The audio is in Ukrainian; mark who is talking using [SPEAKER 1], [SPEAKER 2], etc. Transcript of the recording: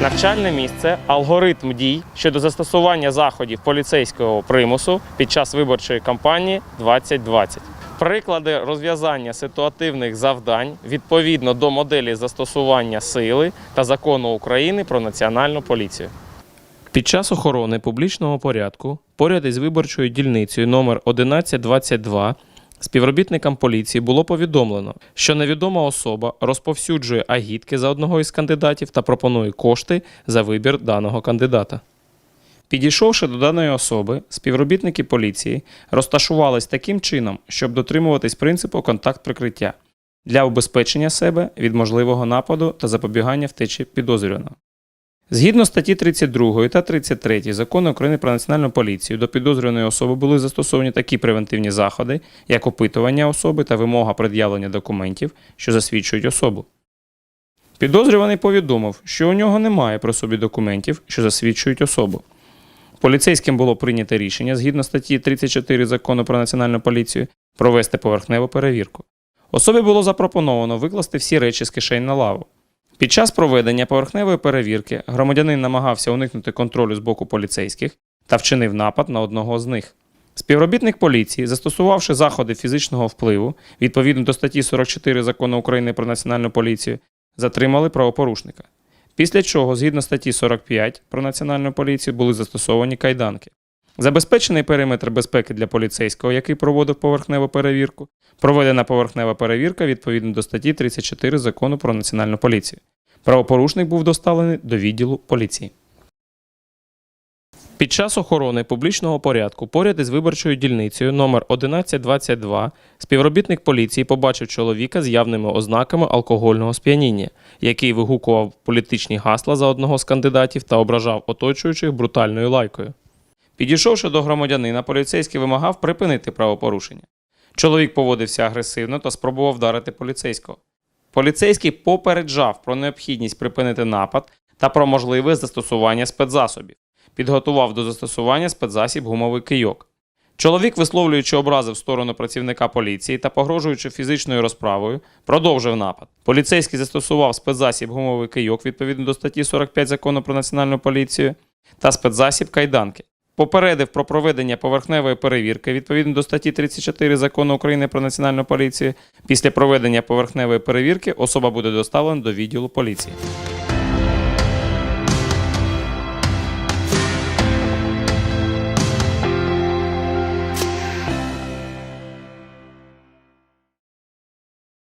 [SPEAKER 1] Навчальне місце алгоритм дій щодо застосування заходів поліцейського примусу під час виборчої кампанії 2020. Приклади розв'язання ситуативних завдань відповідно до моделі застосування сили та закону України про національну поліцію. Під час охорони публічного порядку поряд із виборчою дільницею номер 1122 співробітникам поліції було повідомлено, що невідома особа розповсюджує агітки за одного із кандидатів та пропонує кошти за вибір даного кандидата. Підійшовши до даної особи, співробітники поліції розташувались таким чином, щоб дотримуватись принципу контакт прикриття для убезпечення себе від можливого нападу та запобігання втечі підозрюваного. Згідно статті 32 та 33 Закону України про національну поліцію до підозрюваної особи були застосовані такі превентивні заходи, як опитування особи та вимога пред'явлення документів, що засвідчують особу. Підозрюваний повідомив, що у нього немає при собі документів, що засвідчують особу. Поліцейським було прийнято рішення згідно статті 34 Закону про національну поліцію провести поверхневу перевірку. Особі було запропоновано викласти всі речі з кишень на лаву. Під час проведення поверхневої перевірки громадянин намагався уникнути контролю з боку поліцейських та вчинив напад на одного з них. Співробітник поліції, застосувавши заходи фізичного впливу відповідно до статті 44 Закону України про національну поліцію, затримали правопорушника. Після чого, згідно статті 45 про національну поліцію, були застосовані кайданки. Забезпечений периметр безпеки для поліцейського, який проводив поверхневу перевірку, проведена поверхнева перевірка відповідно до статті 34 Закону про національну поліцію. Правопорушник був доставлений до відділу поліції. Під час охорони публічного порядку поряд із виборчою дільницею номер 1122 співробітник поліції побачив чоловіка з явними ознаками алкогольного сп'яніння, який вигукував політичні гасла за одного з кандидатів та ображав оточуючих брутальною лайкою. Підійшовши до громадянина, поліцейський вимагав припинити правопорушення. Чоловік поводився агресивно та спробував вдарити поліцейського. Поліцейський попереджав про необхідність припинити напад та про можливе застосування спецзасобів. Підготував до застосування спецзасіб гумовий кийок. Чоловік, висловлюючи образи в сторону працівника поліції та погрожуючи фізичною розправою, продовжив напад. Поліцейський застосував спецзасіб гумовий кийок відповідно до статті 45 закону про національну поліцію та спецзасіб кайданки. Попередив про проведення поверхневої перевірки відповідно до статті 34 закону України про національну поліцію. Після проведення поверхневої перевірки особа буде доставлена до відділу поліції.